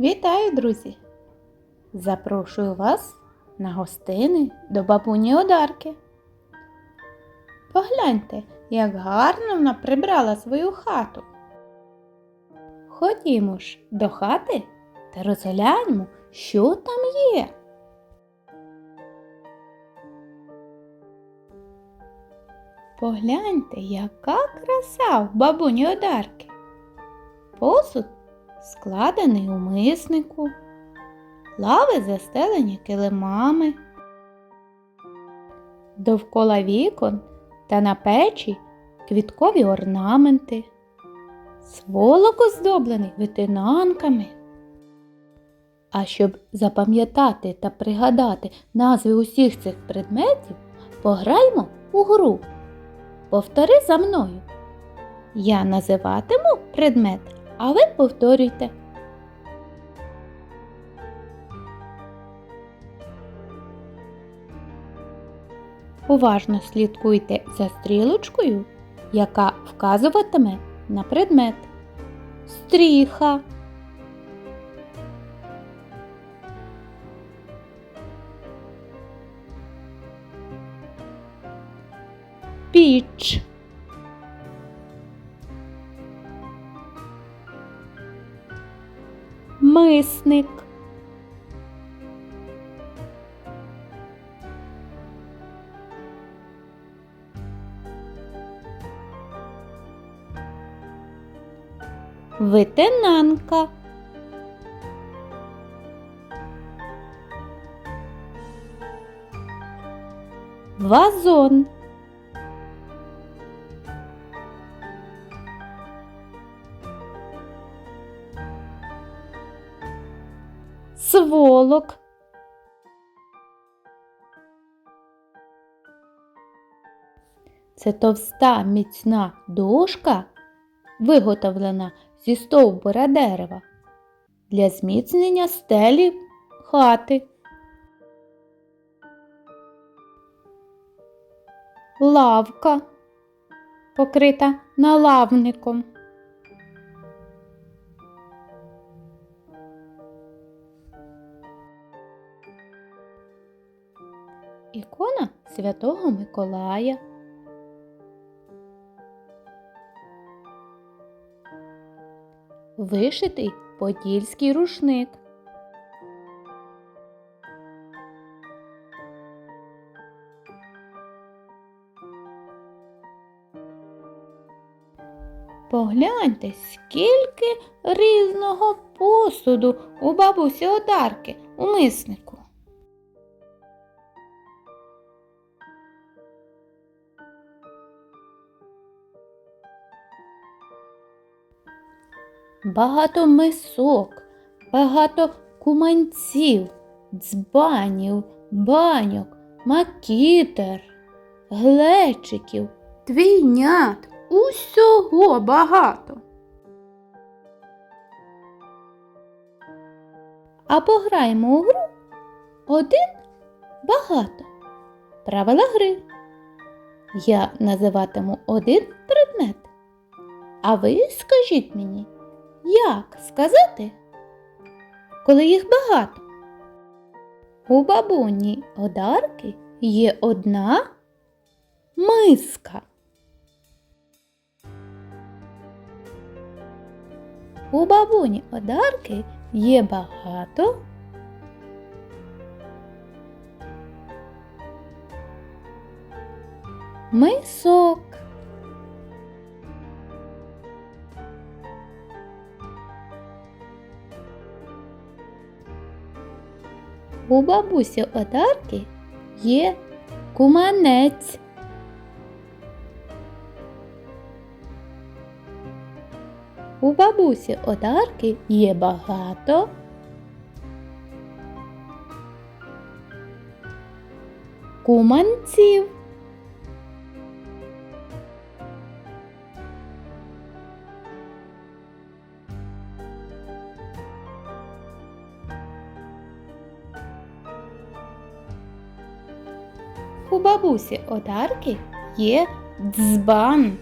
Вітаю, друзі! Запрошую вас на гостини до бабуні Одарки. Погляньте, як гарно вона прибрала свою хату. Ходімо ж до хати та розгляньмо, що там є. Погляньте, яка краса в бабуні Одарки. Посуд складений у миснику, лави застелені килимами. Довкола вікон та на печі квіткові орнаменти, сволок оздоблений витинанками. А щоб запам'ятати та пригадати назви усіх цих предметів, пограймо у гру. Повтори за мною. Я називатиму предмет, а ви повторюйте. Уважно слідкуйте за стрілочкою, яка вказуватиме на предмет. Стріха. Піч. Мисник. Витинанка. Вазон. Сволок. Це товста міцна дошка, виготовлена зі стовбура дерева для зміцнення стелі хати. Лавка покрита налавником. Святого Миколая. Вишитий подільський рушник. Погляньте, скільки різного посуду у бабусі Одарки у миснику. Багато мисок, багато куманців, дзбанів, баньок, макітер, глечиків, двійнят, усього багато. А пограємо у гру один багато. Правила гри. Я називатиму один предмет. А ви скажіть мені, як сказати, коли їх багато? У бабуні Одарки є одна миска. У бабуні Одарки є багато мисок. У бабусі Одарки є куманець. У бабусі Одарки є багато куманців. У бабусі Одарки є дзбан.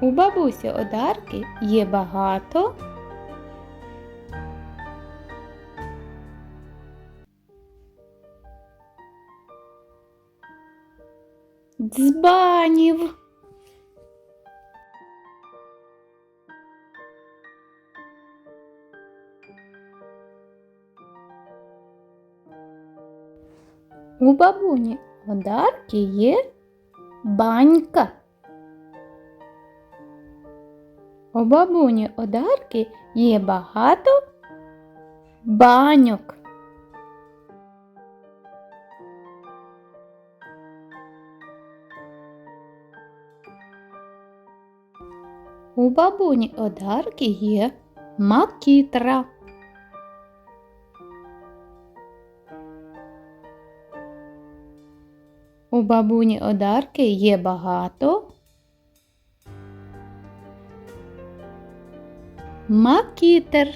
У бабусі Одарки є багато. Дзбанів. У бабуні Одарки є банька. У бабуні Одарки є багато баньок. У бабуні Одарки є макітра. У бабуні Одарки є багато макітер.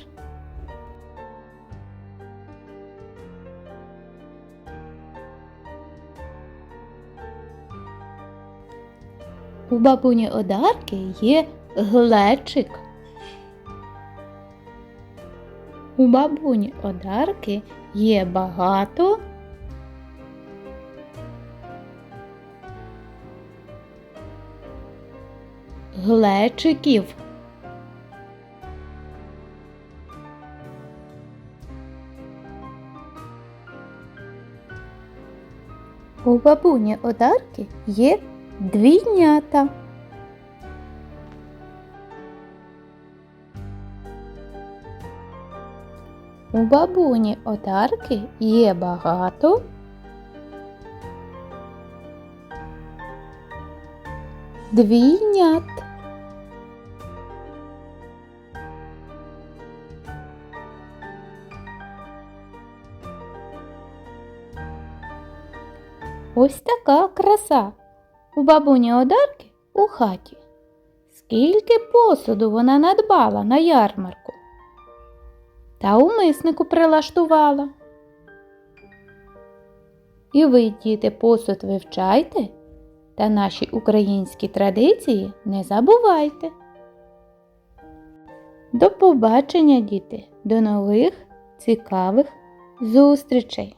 У бабуні Одарки є глечик. У бабуні Одарки є багато глечиків. У бабуні Одарки є двійнята. У бабуні Одарки є багато двійнят. Ось така краса у бабуні Одарки у хаті. Скільки посуду вона надбала на ярмарку та у миснику прилаштувала. І ви, діти, посуд вивчайте та наші українські традиції не забувайте. До побачення, діти, до нових цікавих зустрічей!